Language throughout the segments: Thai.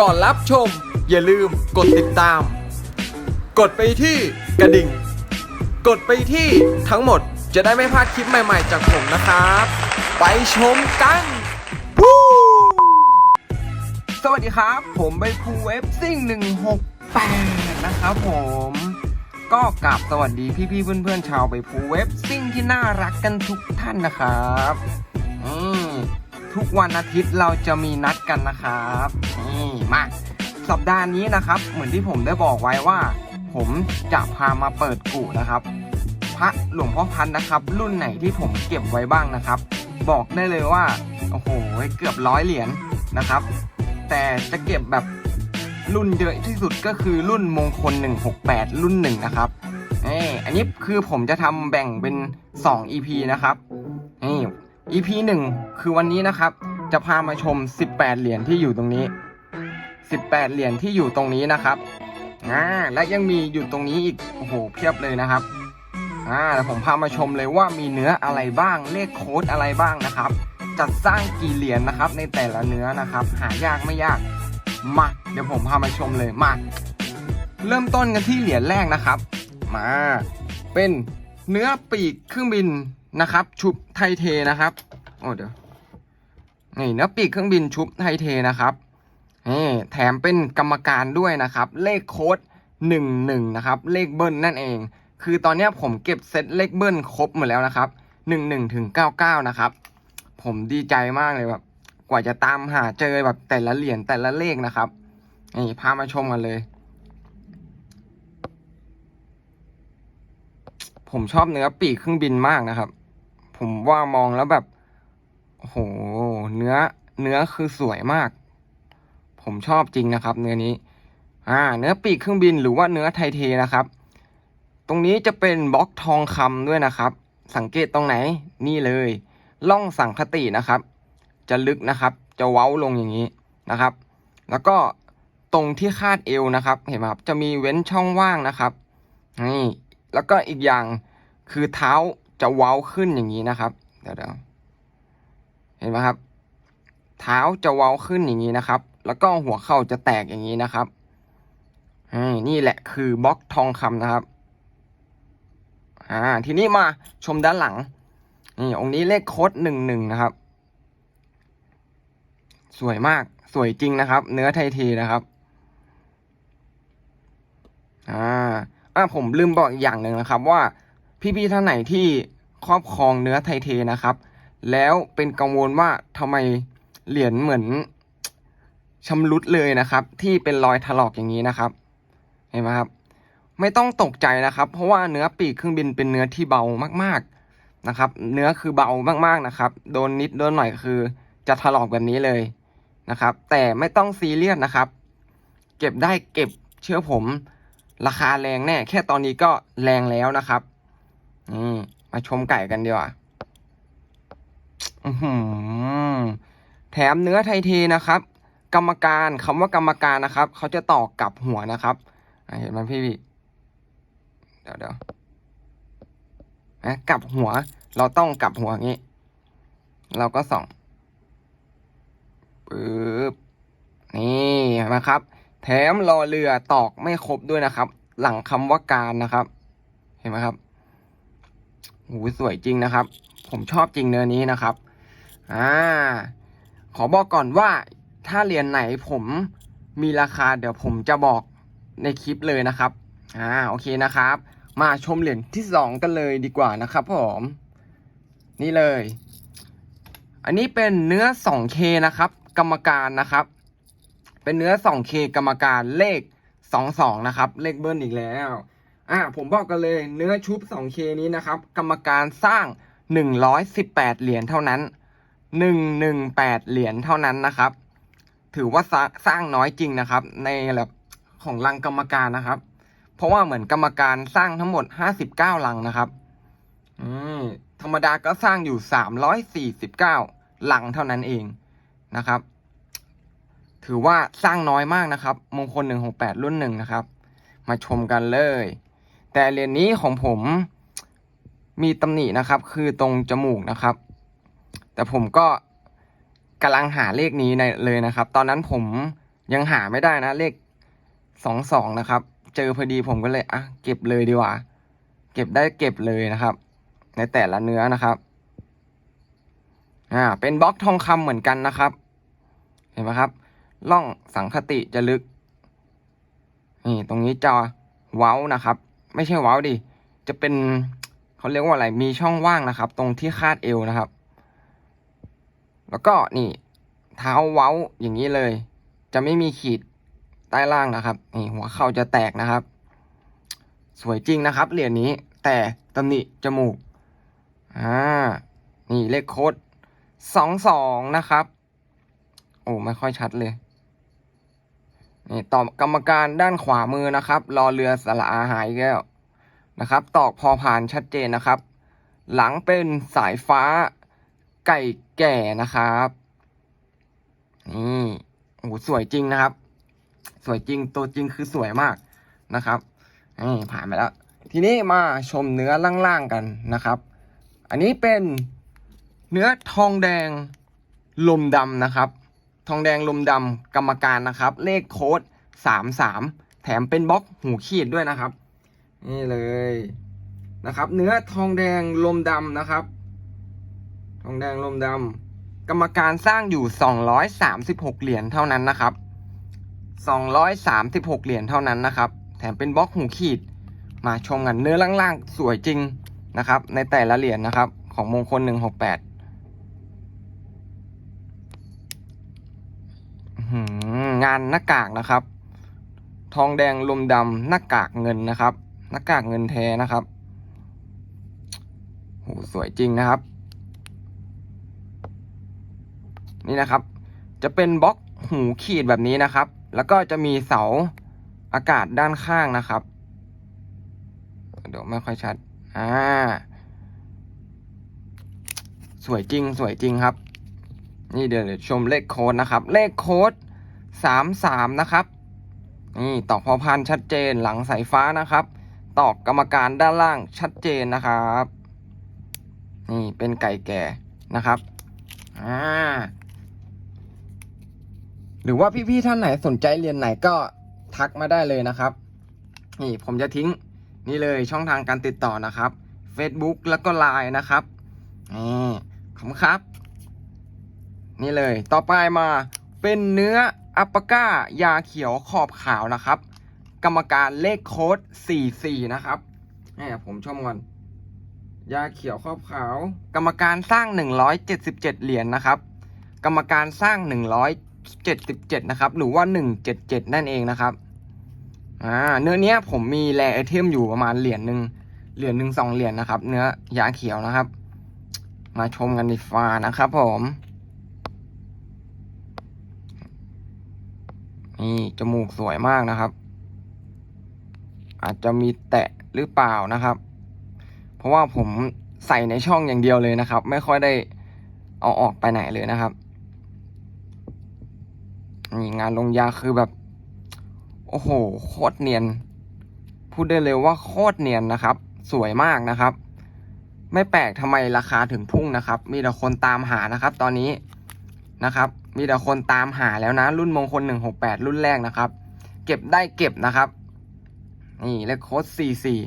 ก่อนรับชม อย่าลืมกดติดตาม กดไปที่กระดิ่ง กดไปที่ทั้งหมดจะได้ไม่พลาดคลิปใหม่ๆจากผมนะครับ ไปชมกันสวัสดีครับ ผมใบภูเว็บซิ่ง168 นะครับผมก็กราบสวัสดีพี่ๆเพื่อนๆชาวใบภูเว็บซิ่งที่น่ารักกันทุกท่านนะครับ อืมทุกวันอาทิตย์เราจะมีนัดกันนะครับ มาสัปดาห์นี้นะครับ เหมือนที่ผมได้บอกไว้ว่า ผมจะพามาเปิดกู่นะครับ พระหลวงพ่อพันธ์นะครับ รุ่นไหนที่ผมเก็บไว้บ้างนะครับ บอกได้เลยว่าโอ้โหเกือบร้อยเหรียญนะครับ แต่จะเก็บแบบรุ่นเยอะที่สุดก็คือรุ่นมงคล 168 รุ่นหนึ่งนะครับนี่อันนี้คือผมจะทำแบ่งเป็น 2 EP นะครับนี่ EP 1 คือวันนี้นะครับ จะพามาชม 18 เหรียญที่อยู่ตรงนี้ 18 เหรียญที่อยู่ตรงนี้นะครับอ่าและยังมีอยู่ตรงนี้อีกโอ้โหเพียบเลยนะครับอ่าเดี๋ยวผมพามาชมเลยว่ามีเนื้ออะไรบ้างเลขโค้ดอะไรบ้างนะครับ จัดสร้างกี่เหรียญนะครับ ในแต่ละเนื้อนะครับ หายากไม่ยากมาเดี๋ยวผมพามาชมเลยมาเริ่มต้นกันที่เหรียญแรกนะครับ มา เป็นเนื้อปีกเครื่องบินนะครับ ชุบไทเทนะครับโอ้เดี๋ยวนี่เนื้อปีกเครื่องบินชุบไทเทนะครับ นี่แถมเป็นกรรมการด้วยนะครับ เลขโค้ดหนึ่งหนึ่งนะครับ เลขเบิ้ลนั่นเอง คือตอนนี้ผมเก็บเซตเลขเบิ้ลครบหมดแล้วนะครับหนึ่งหนึ่งถึงเก้าเก้านะครับ ผมดีใจมากเลยแบบกว่าจะตามหาเจอแบบแต่ละเหรียญแต่ละเลขนะครับ นี่พามาชมกันเลย ผมชอบเนื้อปีกเครื่องบินมากนะครับ ผมว่ามองแล้วแบบโหเนื้อเนื้อคือสวยมาก ผมชอบจริงนะครับ เนื้อนี้อ่าเนื้อปีกเครื่องบินหรือว่าเนื้อไทเทนะครับ ตรงนี้จะเป็นบล็อกทองคำด้วยนะครับ สังเกตตรงไหนนี่เลยล่องสังคตินะครับ จะลึกนะครับจะเว้าลงอย่างนี้นะครับ แล้วก็ตรงที่คาดเอวนะครับ เห็นไหมครับจะมีเว้นช่องว่างนะครับนี่แล้วก็อีกอย่างคือเท้าจะเว้าขึ้นอย่างนี้นะครับเดี๋ยวเห็นไหมครับ เท้าจะเว้าขึ้นอย่างนี้นะครับ แล้วก็หัวเข่าจะแตกอย่างนี้นะครับนี่แหละคือบล็อกทองคำนะครับ อ่า ทีนี้มาชมด้านหลัง นี่องค์นี้เลขโค้ดหนึ่งหนึ่งนะครับ สวยมาก สวยจริงนะครับ เนื้อไทยทีนะครับ อ่า อ่าผมลืมบอกอีกอย่างหนึ่งนะครับ ว่าพี่ๆท่านไหนที่ครอบครองเนื้อไทยเทนะครับ แล้วเป็นกังวลว่าทำไมเหรียญเหมือน ชำรุดเลยนะครับ ที่เป็นรอยถลอกอย่างนี้นะครับ เห็นไหมครับ ไม่ต้องตกใจนะครับ เพราะว่าเนื้อปีกเครื่องบินเป็นเนื้อที่เบามากๆนะครับ เนื้อคือเบามากๆนะครับ โดนนิดโดนหน่อยคือ จะถลอกแบบนี้เลยนะครับ แต่ไม่ต้องซีเรียสนะครับ เก็บได้เก็บเชื่อผม ราคาแรงแน่ แค่ตอนนี้ก็แรงแล้วนะครับนี่มาชมไก่กันดีกว่าอื้อหือแถมเนื้อไทเทนะครับ กรรมการคำว่ากรรมการนะครับเขาจะต่อกับหัวนะครับเห็นไหมพี่พี่เดี๋ยวเดี๋ยวนะกับหัว เราต้องกับหัวงี้ เราก็ส่องปึ๊บนี่เห็นไหมครับ แถมรอเรือตอกไม่ครบด้วยนะครับ หลังคำว่าการนะครับ เห็นไหมครับโอ้สวยจริงนะครับ ผมชอบจริงเนื้อนี้นะครับ อ่า ขอบอกก่อนว่า ถ้าเหรียญไหนผมมีราคาเดี๋ยวผมจะบอกในคลิปเลยนะครับ อ่า โอเคนะครับ มาชมเหรียญที่สองกันเลยดีกว่านะครับผม นี่เลย อันนี้เป็นเนื้อ 2K นะครับ กรรมการนะครับ เป็นเนื้อ 2K กรรมการเลข 22 นะครับ เลขเบิ้ลอีกแล้ว อ่า ผมบอกกันเลย เนื้อชุบ 2K นี้นะครับ กรรมการสร้าง 118 เหรียญเท่านั้น 118 เหรียญเท่านั้นนะครับ ถือว่าสร้างน้อยจริงนะครับ ในแบบของรังกรรมการนะครับ เพราะว่าเหมือนกรรมการสร้างทั้งหมด59ลังนะครับอืมธรรมดาก็สร้างอยู่349ลังเท่านั้นเองนะครับ ถือว่าสร้างน้อยมากนะครับ มงคล168รุ่นหนึ่งนะครับ มาชมกันเลย แต่เหรียญนี้ของผมมีตำหนินะครับ คือตรงจมูกนะครับ แต่ผมก็ กำลังหาเลขนี้ในเลยนะครับ ตอนนั้นผมยังหาไม่ได้นะเลขสองสองนะครับ เจอพอดีผมก็เลยอะเก็บเลยดีกว่า เก็บได้เก็บเลยนะครับ ในแต่ละเนื้อนะครับอ่าเป็นบล็อกทองคำเหมือนกันนะครับ เห็นไหมครับล่องสังคติจะลึก นี่ตรงนี้จะเว้านะครับ ไม่ใช่เว้าดิ จะเป็นเขาเรียกว่าอะไร มีช่องว่างนะครับ ตรงที่คาดเอวนะครับ แล้วก็นี่เท้าเว้าอย่างนี้เลย จะไม่มีขีดใต้ล่างนะครับนี่หัวเข่าจะแตกนะครับ สวยจริงนะครับเหรียญนี้แต่ตำหนิจมูกอ่านี่เลขโค้ดสองสองนะครับ โอ้ไม่ค่อยชัดเลยนี่ตอบกรรมการด้านขวามือนะครับรอเรือสระอาหายแก้วนะครับ ตอกพอผ่านชัดเจนนะครับ หลังเป็นสายฟ้า ไก่แก่นะครับนี่โอ้โหสวยจริงนะครับ สวยจริงตัวจริงคือสวยมากนะครับนี่ผ่านไปแล้ว ทีนี้มาชมเนื้อล่างๆกันนะครับ อันนี้เป็นเนื้อทองแดงลมดำนะครับ ทองแดงลมดำกรรมการนะครับ เลขโค้ดสามสามแถมเป็นบล็อกหูขีดด้วยนะครับ นี่เลยนะครับ เนื้อทองแดงลมดำนะครับ ทองแดงลมดำกรรมการสร้างอยู่ 236 เหรียญเท่านั้นนะครับ 236 เหรียญเท่านั้นนะครับ แถมเป็นบล็อกหูขีด มาชมกันเนื้อล่างๆ สวยจริงนะครับ ในแต่ละเหรียญนะครับ ของมงคล 168งานหน้ากากนะครับ ทองแดงลมดำหน้ากากเงินนะครับ หน้ากากเงินแท้นะครับโหสวยจริงนะครับ นี่นะครับ จะเป็นบล็อกหูขีดแบบนี้นะครับ แล้วก็จะมีเสาอากาศด้านข้างนะครับ เดี๋ยวไม่ค่อยชัด อ่า สวยจริงสวยจริงครับ นี่เดี๋ยวเดี๋ยวชมเลขโค้ดนะครับ เลขโค้ดสามสามนะครับ นี่ตอกพอพันชัดเจนหลังสายฟ้านะครับ ตอกกรรมการด้านล่างชัดเจนนะครับ นี่เป็นไก่แก่นะครับ อ่า หรือว่าพี่ๆท่านไหนสนใจเรียนไหนก็ทักมาได้เลยนะครับ นี่ผมจะทิ้งนี่เลยช่องทางการติดต่อนะครับ Facebook แล้วก็ Line นะครับนี่ขอบคุณครับ นี่เลยต่อไปมาเป็นเนื้ออัปปก้ายาเขียวขอบขาวนะครับ กรรมการเลขโค้ด 44 นะครับนี่ผมชมก่อนยาเขียวขอบขาว กรรมการสร้าง 177 เหรียญนะครับ กรรมการสร้าง 177 นะครับ หรือว่า 177 นั่นเองนะครับ อ่า เนื้อเนี้ยผมมีแร่ไอเทมอยู่ประมาณเหรียญหนึ่งเหรียญหนึ่งสองเหรียญนะครับ เนื้อยาเขียวนะครับ มาชมกันดีฟ้านะครับผม นี่จมูกสวยมากนะครับ อาจจะมีแตะหรือเปล่านะครับ เพราะว่าผมใส่ในช่องอย่างเดียวเลยนะครับ ไม่ค่อยได้เอาออกไปไหนเลยนะครับ นี่งานลงยาคือแบบ โอ้โห โคตรเนียน พูดได้เลยว่าโคตรเนียนนะครับ สวยมากนะครับ ไม่แปลกทำไมราคาถึงพุ่งนะครับ มีแต่คนตามหานะครับ ตอนนี้นะครับ มีแต่คนตามหาแล้วนะ รุ่นมงคลหนึ่งหกแปดรุ่นแรกนะครับ เก็บได้เก็บนะครับ นี่เลขโค้ดสี่สี่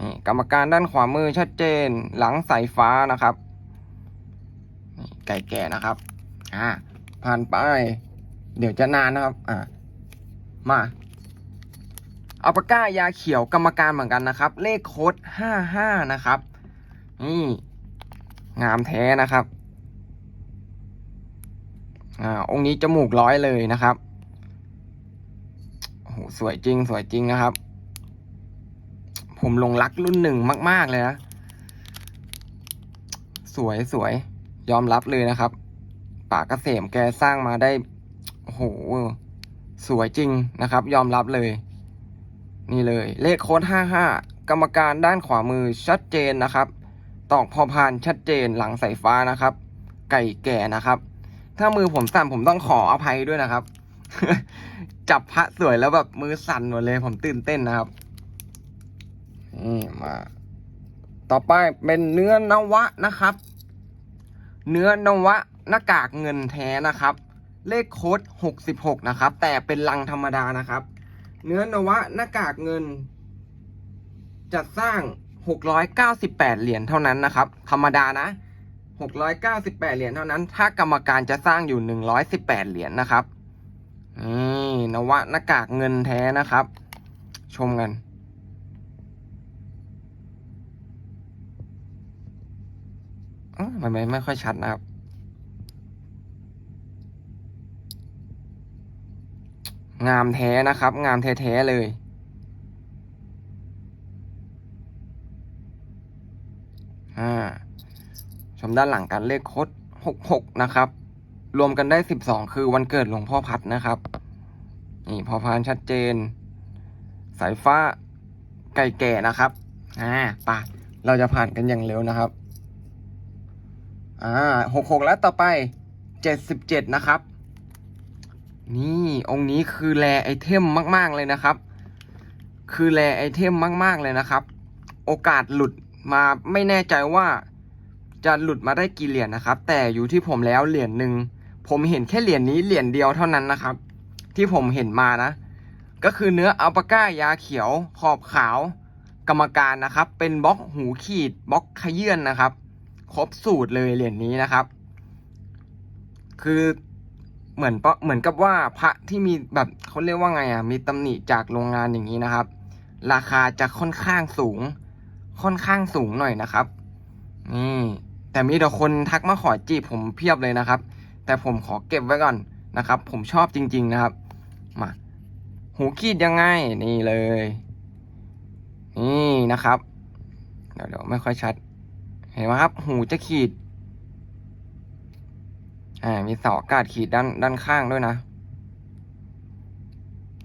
นี่กรรมการด้านขวามือชัดเจนหลังสายฟ้านะครับนี่ไก่แก่นะครับ อ่าผ่านไป เดี๋ยวจะนานนะครับ อ่ามาอัลปาก้ายาเขียวกรรมการเหมือนกันนะครับ เลขโค้ดห้าห้านะครับ นี่งามแท้นะครับ อ่า องค์นี้จมูกร้อยเลยนะครับโอ้โหสวยจริง สวยจริงนะครับ ผมลงรักรุ่นหนึ่งมาก ๆ เลยนะ สวยสวย ยอมรับเลยนะครับ ป่ากเกษมแกสร้างมาได้โอ้โหสวยจริงนะครับ ยอมรับเลย นี่เลย เลขโค้ดห้าห้ากรรมการด้านขวามือชัดเจนนะครับ ตอกพอพานชัดเจนหลังสายฟ้านะครับ ไก่แก่นะครับ ถ้ามือผมสั่นผมต้องขออภัยด้วยนะครับ จับพระสวยแล้วแบบมือสั่นหมดเลย ผมตื่นเต้นนะครับนี่มา ต่อไปเป็นเนื้อนวะนะครับ เนื้อนวะ หน้ากากเงินแท้นะครับ เลขโค้ด 66 นะครับ แต่เป็นลังธรรมดานะครับ เนื้อนวะหน้ากากเงิน จัดสร้าง 698 เหรียญเท่านั้นนะครับ ธรรมดานะ 698 เหรียญเท่านั้น ถ้ากรรมการจะสร้างอยู่ 118 เหรียญนะครับนี่นวะหน้ากากเงินแท้นะครับ ชมกันเอ้ามันไม่ไม่ค่อยชัดนะครับ งามแท้นะครับ งามแท้ๆเลย อ่า ชมด้านหลังกันเลขคดหกหกนะครับ รวมกันได้สิบสองคือวันเกิดหลวงพ่อพัดนะครับ นี่พอพานชัดเจน สายฟ้าไก่แก่นะครับ อ่าปะเราจะผ่านกันอย่างเร็วนะครับ อ่าหกหกแล้วต่อไปเจ็ดสิบเจ็ดนะครับ นี่องค์นี้คือแรไอเทมมาก ๆ เลยนะครับ คือแรไอเทมมาก ๆ เลยนะครับ โอกาสหลุดมาไม่แน่ใจว่า จะหลุดมาได้กี่เหรียญนะครับ แต่อยู่ที่ผมแล้วเหรียญหนึ่งผมเห็นแค่เหรียญนี้เหรียญเดียวเท่านั้นนะครับ ที่ผมเห็นมานะ ก็คือเนื้ออัลปาก้ายาเขียวขอบขาว กรรมการนะครับ เป็นบล็อกหูขีดบล็อกขยื่นนะครับ ครบสูตรเลยเหรียญนี้นะครับ คือ เหมือนปะเหมือนกับว่าพระที่มีแบบเขาเรียกว่าไงอะมีตำหนิจากโรงงานอย่างนี้นะครับ ราคาจะค่อนข้างสูง ค่อนข้างสูงหน่อยนะครับนี่แต่มีแต่คนทักมาขอจีบผมเพียบเลยนะครับ แต่ผมขอเก็บไว้ก่อนนะครับ ผมชอบจริง ๆนะครับมาหูขีดยังไงนี่เลย นี่นะครับเดี๋ยวเดี๋ยวไม่ค่อยชัด เห็นไหมครับ หูจะขีด อ่า มีเสาอากาศขีดด้านด้านข้างด้วยนะ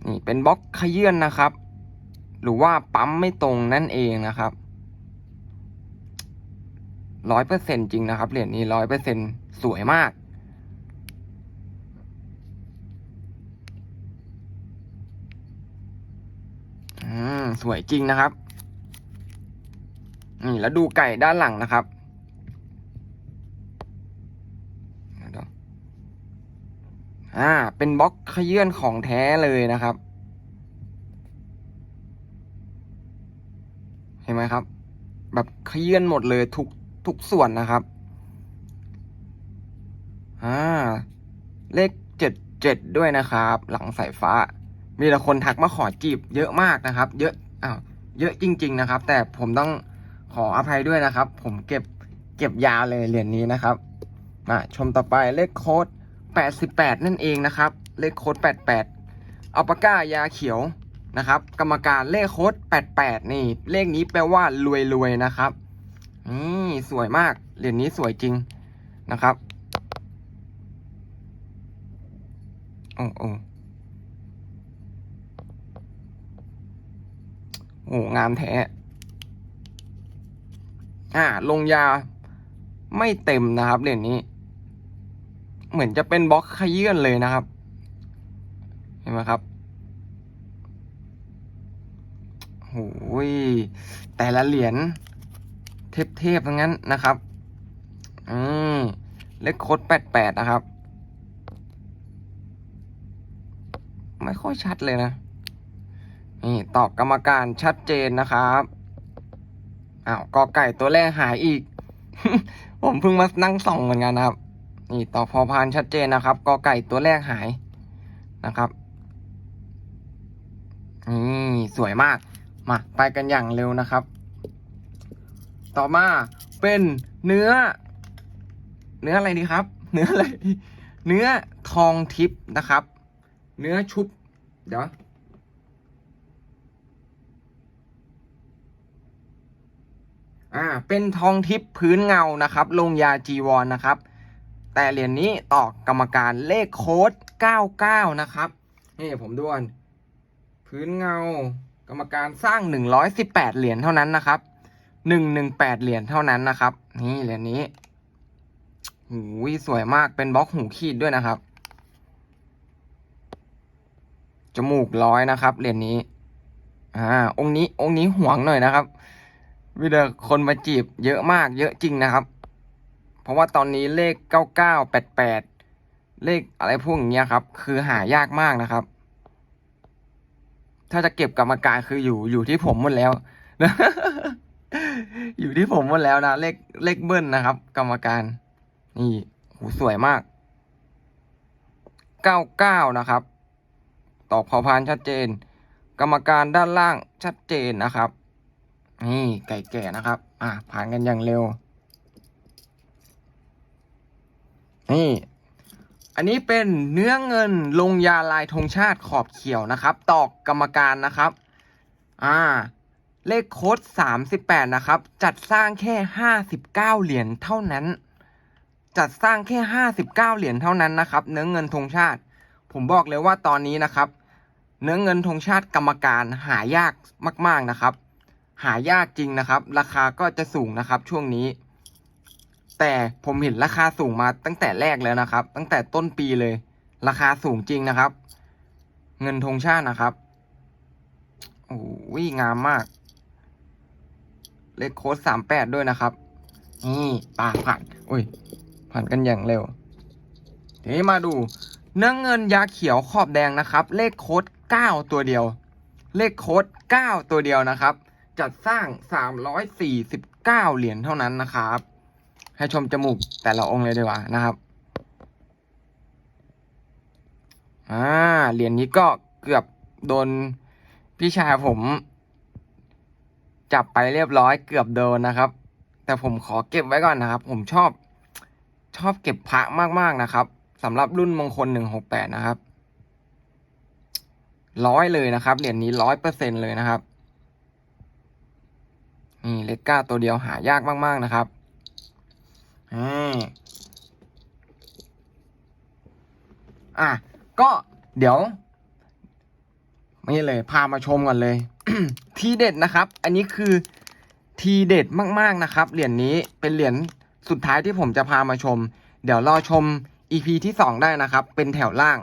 นี่เป็นบล็อกขยื่นนะครับ หรือว่าปั๊มไม่ตรงนั่นเองนะครับร้อยเปอร์เซ็นจริงนะครับเหรียญนี้ร้อยเปอร์เซ็นสวยมาก อืม สวยจริงนะครับ นี่แล้วดูไก่ด้านหลังนะครับเดี๋ยวๆ อ่า เป็นบล็อกขยื่นของแท้เลยนะครับ เห็นไหมครับ แบบขยื่นหมดเลยทุกทุกส่วนนะครับ อ่า เลขเจ็ดเจ็ดด้วยนะครับ หลังสายฟ้า มีแต่คนทักมาขอจีบเยอะมากนะครับ เยอะอ้าวเยอะจริง ๆ นะครับ แต่ผมต้องขออภัยด้วยนะครับ ผมเก็บเก็บยาวเลยเหรียญนี้นะครับ มาชมต่อไปเลขโค้ด 88 นั่นเองนะครับ เลขโค้ด88 อัลปาก้ายาเขียวนะครับ กรรมการเลขโค้ด88 นี่ เลขนี้แปลว่ารวยๆนะครับ นี่สวยมาก เหรียญนี้สวยจริงนะครับโอ้โอ้โอ้งามแท้ อ่า ลงยาไม่เต็มนะครับเหรียญนี้ เหมือนจะเป็นบล็อกขยื่นเลยนะครับ เห็นไหมครับโอ้ยแต่ละเหรียญเทพๆทั้งนั้นนะครับอืมเลขโค้ดแปดแปดนะครับ ไม่ค่อยชัดเลยนะ นี่ตอบกรรมการชัดเจนนะครับอ้าวกอไก่ตัวแรกหายอีก ผมเพิ่งมานั่งส่องเหมือนกันนะครับ นี่ต่อพอพานชัดเจนนะครับกอไก่ตัวแรกหายนะครับนี่สวยมาก มาไปกันอย่างเร็วนะครับ ต่อมาเป็นเนื้อ เนื้ออะไรดีครับ เนื้ออะไร เนื้อทองทิพย์นะครับ เนื้อชุบ เดี๋ยวอ่าเป็นทองทิพย์พื้นเงานะครับ ลงยาจีวรนนะครับ แต่เหรียญนี้ต่อกรรมการเลขโค้ด 99 นะครับ นี่ผมดูก่อนพื้นเงา กรรมการสร้าง 118 เหรียญเท่านั้นนะครับ 118 เหรียญเท่านั้นนะครับ นี่เหรียญนี้หูยสวยมากเป็นบล็อกหูขีดด้วยนะครับ จมูกร้อยนะครับเหรียญนี้ อ่า องค์นี้องค์นี้หวงหน่อยนะครับวิดีคนมาจีบเยอะมากเยอะจริงนะครับ เพราะว่าตอนนี้เลข 9988 เลขอะไรพวกอย่างเงี้ยครับ คือหายากมากนะครับ ถ้าจะเก็บกรรมการคืออยู่อยู่ที่ผมหมดแล้ว อยู่ที่ผมหมดแล้วนะเลขเลขเบิ้ลนะครับ กรรมการ นี่โหสวยมากเก้าเก้านะครับ ตอบเผ่าพันชัดเจน กรรมการด้านล่างชัดเจนนะครับ นี่ไก่แก่นะครับ อะผ่านกันอย่างเร็ว นี่ อันนี้เป็นเนื้อเงินลงยาลายธงชาติขอบเขียวนะครับ ตอกกรรมการนะครับ อ่า เลขโค้ด38 นะครับ จัดสร้างแค่ 59 เหรียญเท่านั้น จัดสร้างแค่ 59 เหรียญเท่านั้นนะครับ เนื้อเงินธงชาติ ผมบอกเลยว่าตอนนี้นะครับ เนื้อเงินธงชาติกรรมการหายากมาก ๆนะครับ หายากจริงนะครับ ราคาก็จะสูงนะครับช่วงนี้ แต่ผมเห็นราคาสูงมาตั้งแต่แรกแล้วนะครับ ตั้งแต่ต้นปีเลย ราคาสูงจริงนะครับ เงินธงชาตินะครับโอ้ยงามมาก เลขโค้ดสามแปดด้วยนะครับ นี่ปาผ่านอุ้ย ผ่านกันอย่างเร็วทีนี้มาดูเนื้อเงินยาเขียวขอบแดงนะครับ เลขโค้ดเก้าตัวเดียว เลขโค้ดเก้าตัวเดียวนะครับ จัดสร้างสามร้อยสี่สิบเก้าเหรียญเท่านั้นนะครับ ให้ชมจมูกแต่ละองค์เลยดีกว่านะครับอ่าเหรียญนี้ก็เกือบโดนพี่ชายผม จับไปเรียบร้อยเกือบโดนนะครับ แต่ผมขอเก็บไว้ก่อนนะครับ ผมชอบชอบเก็บพระมากๆนะครับสำหรับรุ่นมงคลหนึ่งหกแปดนะครับร้อยเลยนะครับเหรียญนี้ร้อยเปอร์เซ็นเลยนะครับนี่เลขเก้าตัวเดียวหายากมากๆนะครับ อ่าอะก็เดี๋ยวนี่เลยพามาชมก่อนเลย ทีเด็ดนะครับ อันนี้คือทีเด็ดมากๆนะครับ เหรียญนี้เป็นเหรียญสุดท้ายที่ผมจะพามาชม เดี๋ยวรอชม EP ที่2ได้นะครับ เป็นแถวล่าง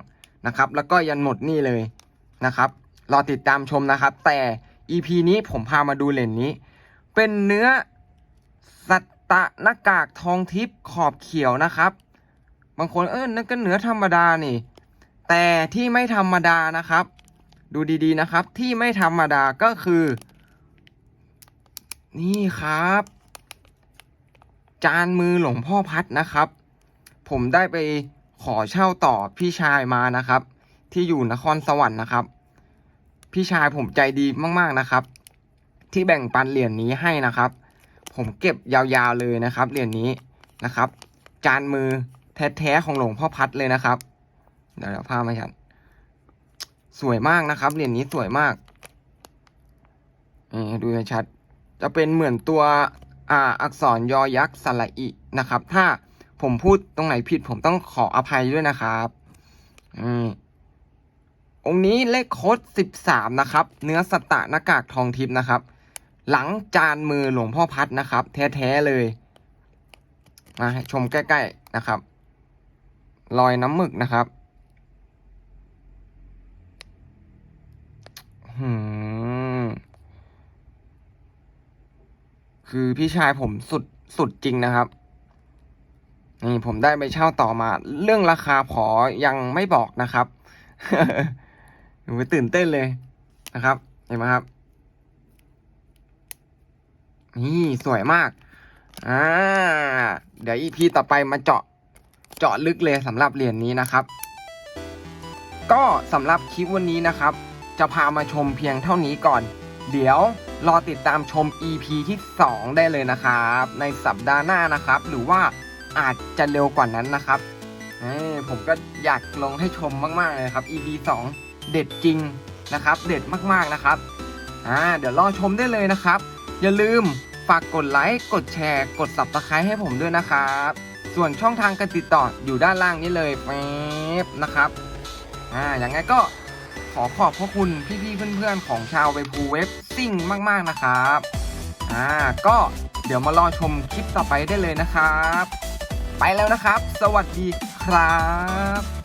นะครับ แล้วก็ยันหมดนี่เลยนะครับ รอติดตามชมนะครับ แต่ EP นี้ผมพามาดูเหรียญนี้ เป็นเนื้อสัต ตะหน้ากากทองทิพย์ขอบเขียวนะครับ บางคนเออนั่นก็เนื้อธรรมดานี่ แต่ที่ไม่ธรรมดานะครับ ดูดีๆนะครับ ที่ไม่ธรรมดาก็คือ นี่ครับ จานมือหลวงพ่อพัดนะครับ ผมได้ไปขอเช่าต่อพี่ชายมานะครับ ที่อยู่นครสวรรค์นะครับ พี่ชายผมใจดีมากๆนะครับ ที่แบ่งปันเหรียญนี้ให้นะครับ ผมเก็บยาวๆเลยนะครับเหรียญนี้นะครับ จานมือแท้ๆของหลวงพ่อพัดเลยนะครับ เดี๋ยวเดี๋ยวพามาชัดสวยมากนะครับเหรียญนี้สวยมากนี่ดูชัด จะเป็นเหมือนตัวอ่าอักษรยอยักษ์สระอินะครับ ถ้าผมพูดตรงไหนผิดผมต้องขออภัยด้วยนะครับอืมองค์นี้เลขโค้ดสิบสามนะครับ เนื้อสตะหน้ากากทองทิพย์นะครับ หลังจานมือหลวงพ่อพัดนะครับ แท้ๆเลยมาให้ชมใกล้ๆนะครับรอยน้ำหมึกนะครับหืคือพี่ชายผมสุดสุดจริงนะครับ นี่ผมได้ไปเช่าต่อมา เรื่องราคาขอยังไม่บอกนะครับหนูตื่นเต้นเลยนะครับ เห็นไหมครับ นี่สวยมาก อ่า เดี๋ยวอีพีต่อไปมาเจาะเจาะลึกเลยสำหรับเหรียญนี้นะครับ ก็สำหรับคลิปวันนี้นะครับ จะพามาชมเพียงเท่านี้ก่อน เดี๋ยวรอติดตามชม EP ที่ 2 ได้เลยนะครับ ในสัปดาห์หน้านะครับ หรือว่าอาจจะเร็วกว่านั้นนะครับเอ้ยผมก็อยากลงให้ชมมากๆเลยครับ EP 2 เด็ดจริงนะครับ เด็ดมากๆนะครับอ่าเดี๋ยวรอชมได้เลยนะครับ อย่าลืมฝากกดไลค์กดแชร์ กด subscribe ให้ผมด้วยนะครับ ส่วนช่องทางการติดต่ออยู่ด้านล่างนี้เลยแป๊บนะครับอ่าอย่างไงก็ขอขอบพระคุณพี่ๆเพื่อนๆ ของชาวไปภูเว็บซิ่งมากๆนะครับอ่าก็เดี๋ยวมารอชมคลิปต่อไปได้เลยนะครับ ไปแล้วนะครับ สวัสดีครับ